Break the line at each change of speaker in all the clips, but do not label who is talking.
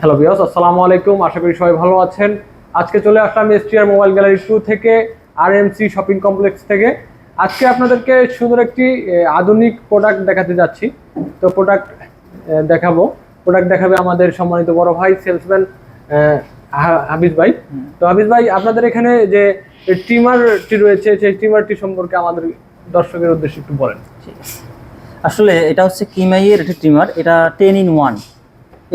Hello বিয়াস আসসালামু আলাইকুম। আশা করি সবাই ভালো আছেন। আজকে চলে আসলাম এসটিআর মোবাইল গ্যালারি টু থেকে আর এমসি শপিং কমপ্লেক্স থেকে। আজকে আপনাদেরকে সুন্দর একটি আধুনিক প্রোডাক্ট দেখাতে যাচ্ছি। তো প্রোডাক্ট দেখাবো। প্রোডাক্ট দেখাবে আমাদের সম্মানিত বড় ভাই সেলসম্যান হাবিজ ভাই। তো হাবিজ ভাই, আপনাদের এখানে যে ট্রিমারটি রয়েছে, সেই ট্রিমারটি সম্পর্কে আমাদের দর্শকের উদ্দেশ্যে একটু বলেন।
আসলে এটা হচ্ছে কিমাইয়ের একটি ট্রিমার এটা টেন ইন ওয়ান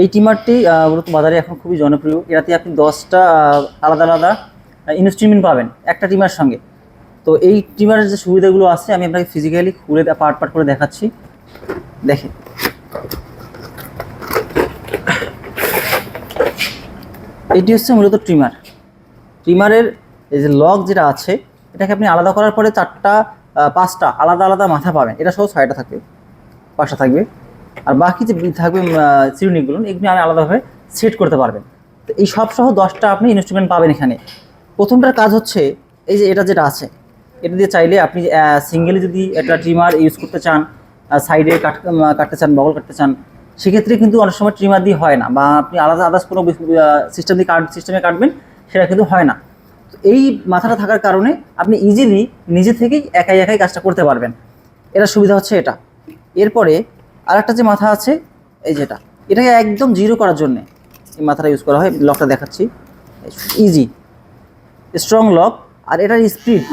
এই ট্রিমারটি আহ, মূলত বাজারে এখন খুবই জনপ্রিয়। এটাতে আপনি দশটা আলাদা আলাদা ইনস্ট্রুমেন্ট পাবেন একটা ট্রিমার সঙ্গে। তো এই ট্রিমারের যে সুবিধাগুলো আছে আমি আপনাকে ফিজিক্যালি খুলে পার্ট পার্ট করে দেখাচ্ছি। দেখেন। এটি হচ্ছে মূলত ট্রিমার ট্রিমারের এই যে লক যেটা আছে এটাকে আপনি আলাদা করার পরে চারটা পাঁচটা আলাদা আলাদা মাথা পাবেন। এটা সহ ছয়টা থাকবে পাঁচটা থাকবে। আর বাকি যে থাকবে চিরুনিগুলো, এগুলো আমি আলাদাভাবে সেট করতে পারবেন। তো এই সব সহ দশটা আপনি ইনস্ট্রুমেন্ট পাবেন এখানে। প্রথমটার কাজ হচ্ছে, এই যে এটা যেটা আছে, এটা দিয়ে চাইলে আপনি সিঙ্গেলি যদি একটা ট্রিমার ইউজ করতে চান সাইডে কাট কাটতে চান, বগল কাটতে চান, সেক্ষেত্রে কিন্তু অনেক সময় ট্রিমার দিয়ে হয় না, বা আপনি আলাদা আদার্স কোনো সিস্টেম দিয়ে কাট সিস্টেমে কাটবেন, সেটা কিন্তু হয় না। তো এই মাথাটা থাকার কারণে আপনি ইজিলি নিজে থেকেই একাই একাই কাজটা করতে পারবেন। এটা সুবিধা হচ্ছে এটা। এরপরে আরেকটা যে মাথা আছে, এই যেটা, এটাকে একদম জিরো করার জন্যে এই মাথাটা ইউজ করা হয়। লকটা দেখাচ্ছি। ইজি স্ট্রং লক আর এটার স্পিড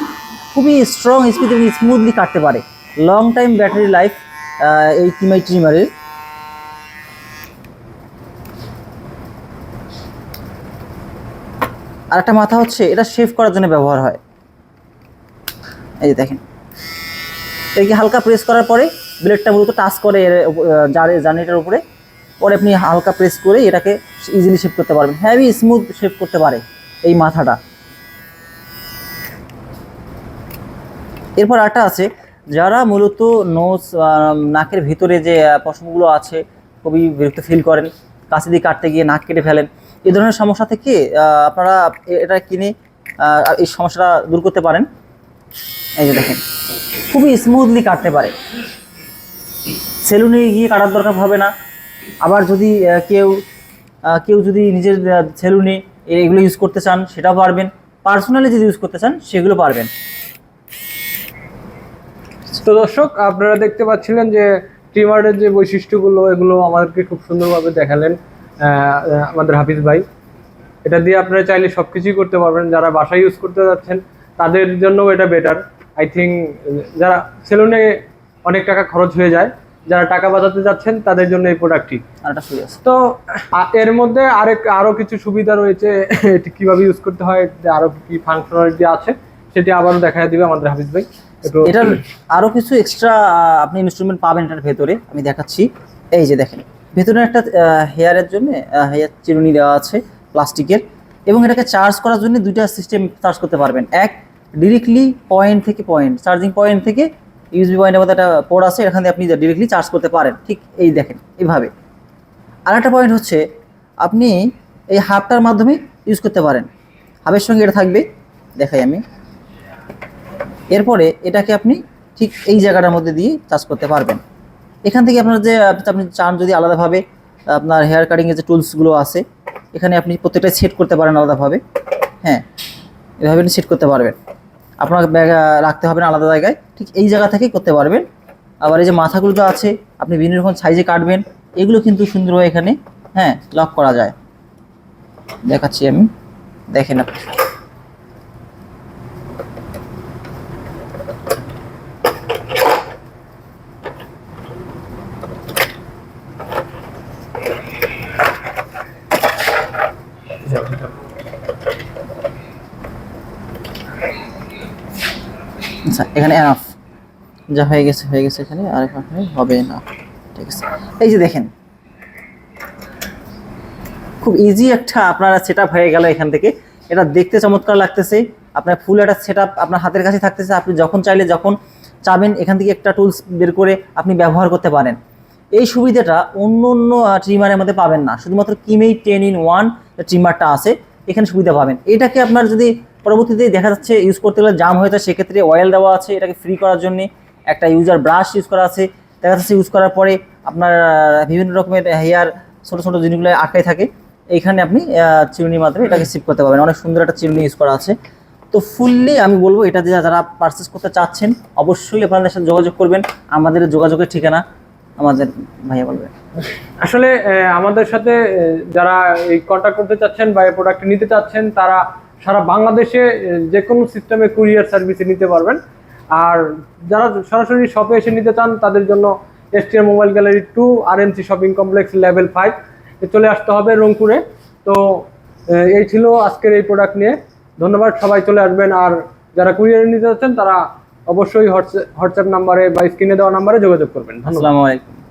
খুবই স্ট্রং স্পিড এবং স্মুথলি কাটতে পারে। লং টাইম ব্যাটারি লাইফ এই কিমাই ট্রিমারের আর একটা মাথা হচ্ছে, এটা শেভ করার জন্য ব্যবহার হয়। এই যে দেখেন। এটাকে হালকা প্রেস করার পরে ব্লেডটা মূলত টাচ করে এর জারে জার্নিটার উপরে। পরে আপনি হালকা প্রেস করে এটাকে ইজিলি শেভ করতে পারবেন। হ্যাভি স্মুথ শেভ করতে পারে এই মাথাটা। এরপর একটা আছে, যারা মূলত নোজ নাকের ভিতরে যে পশমগুলো আছে, খুবই বিরক্ত ফিল করেন, কাছে দিয়ে কাটতে গিয়ে নাক কেটে ফেলেন এই ধরনের সমস্যা থেকে আপনারা এটা কিনে এই সমস্যাটা দূর করতে পারেন। এই যে দেখেন, খুবই স্মুথলি কাটতে পারে। সেলুনে গিয়ে কাটার দরকার হবে না। আবার যদি কেউ কেউ যদি নিজের সেলুনে এগুলো ইউজ করতে চান, সেটাও পারবেন। পার্সোনালি যদি ইউজ করতে চান, সেগুলো পারবেন।
তো দর্শক, আপনারা দেখতে পাচ্ছিলেন যে ট্রিমারের যে বৈশিষ্ট্যগুলো, এগুলো আমাদেরকে খুব সুন্দরভাবে দেখালেন আমাদের হাফিজ ভাই। এটা দিয়ে আপনারা চাইলে সব কিছুই করতে পারবেন। যারা বাসায় ইউজ করতে যাচ্ছেন, তাদের জন্যও এটা বেটার আই থিঙ্ক যারা সেলুনে অনেক টাকা খরচ হয়ে যায়। যারা টাকা বাঁচাতে যাচ্ছেন তাদের জন্য এই প্রোডাক্টটি তো এর মধ্যে আরেক আরও কিছু সুবিধা রয়েছে এটি কীভাবে ইউজ করতে হয় যে আরও কি ফাংশনালিটি আছে সেটি আবারও দেখা দিবে আমাদের হাফিজ ভাই।
এটার আরও কিছু এক্সট্রা আপনি ইনস্ট্রুমেন্ট পাবেন এটার ভেতরে আমি দেখাচ্ছি। এই যে দেখেন ভেতরে একটা হেয়ারের জন্য হেয়ার চিরুনি দেওয়া আছে প্লাস্টিকের এবং এটাকে চার্জ করার জন্য দুইটা সিস্টেম চার্জ করতে পারবেন। এক ডিরেক্টলি পয়েন্ট থেকে পয়েন্ট চার্জিং পয়েন্ট থেকে ইউএসবি পয়েন্টের মধ্যে একটা পোর্ট আছে, এখান থেকে আপনি ডিরেক্টলি চার্জ করতে পারেন, ঠিক এই দেখেন, এইভাবে। আর একটা পয়েন্ট হচ্ছে, আপনি এই হাবটার মাধ্যমে ইউজ করতে পারেন। হাবের সঙ্গে এটা থাকবে, দেখাই আমি। এরপরে এটাকে আপনি ঠিক এই জায়গাটার মধ্যে দিয়ে চার্জ করতে পারবেন। এখান থেকে আপনার যে, আপনি চান যদি আলাদাভাবে আপনার হেয়ার কাটিংয়ের যে টুলসগুলো আছে, এখানে আপনি প্রত্যেকটা সেট করতে পারেন আলাদাভাবে। হ্যাঁ এভাবে সেট করতে পারবেন। আপনার ব্যাগ রাখতে হবে না আলাদা জায়গায়। ঠিক এই জায়গা থেকেই করতে পারবেন। আবার এই যে মাথাগুলো তো আছে, আপনি বিভিন্ন রকম সাইজে কাটবেন, এগুলো কিন্তু সুন্দরভাবে এখানে হ্যাঁ লক করা যায়। দেখাচ্ছি আমি। দেখেন আপনি। আচ্ছা এখানে এনাফ যা হয়ে গেছে হয়ে গেছে এখানে, আর এখানে হবে না। ঠিক আছে। এই যে দেখেন, খুব ইজি একটা আপনার সেট হয়ে গেল এখান থেকে। এটা দেখতে চমৎকার লাগতেছে। আপনার ফুল একটা সেট আপনার হাতের কাছে থাকতেছে। আপনি যখন চাইলে যখন চাবেন, এখান থেকে একটা টুলস বের করে আপনি ব্যবহার করতে পারেন। এই সুবিধাটা অন্য অন্য ট্রিমারের মধ্যে পাবেন না। শুধুমাত্র কিমেই টেন ইন ওয়ান ট্রিমারটা আছে। এখানে সুবিধা পাবেন। এটাকে আপনার যদি পরবর্তীতে দেখা যাচ্ছে ইউজ করতে গেলে জাম হয়ে যায়, সেক্ষেত্রে অয়েল দেওয়া আছে, এটাকে ফ্রি করার জন্য। একটা ইউজার ব্রাশ ইউজ করা আছে। দেখা যাচ্ছে ইউজ করার পরে আপনার বিভিন্ন রকমের হেয়ার ছোটো ছোটো জিনিসগুলো আটকায় থাকে। এইখানে আপনি চিরুনির মাধ্যমে এটাকে সিপ করতে পারবেন। অনেক সুন্দর একটা চিরুনি ইউজ করা আছে। তো ফুললি আমি বলব, এটা যে যারা পারচেস করতে চাচ্ছেন, অবশ্যই আপনাদের সাথে যোগাযোগ করবেন। আমাদের যোগাযোগের ঠিকানা আমাদের ভাইয়া বলবে।
আসলে আমাদের সাথে যারা এই কন্ট্যাক্ট করতে চাচ্ছেন বা এই প্রোডাক্ট নিতে চাচ্ছেন, তারা সারা বাংলাদেশে যে কোনো সিস্টেমে কুরিয়ার সার্ভিসে নিতে পারবেন। আর যারা সরাসরি শপে এসে নিতে চান, তাদের জন্য STR mobile gallery two R MC shopping complex level five চলে আসতে হবে রংপুরে। তো এই ছিল আজকের এই প্রোডাক্ট নিয়ে। ধন্যবাদ, সবাই চলে আসবেন। আর যারা কুরিয়ারে নিতে চাচ্ছেন, তারা অবশ্যই হোয়াটসঅ্যাপ নাম্বারে বা স্ক্রিনে দেওয়া নাম্বারে যোগাযোগ করবেন।
আসসালামু আলাইকুম।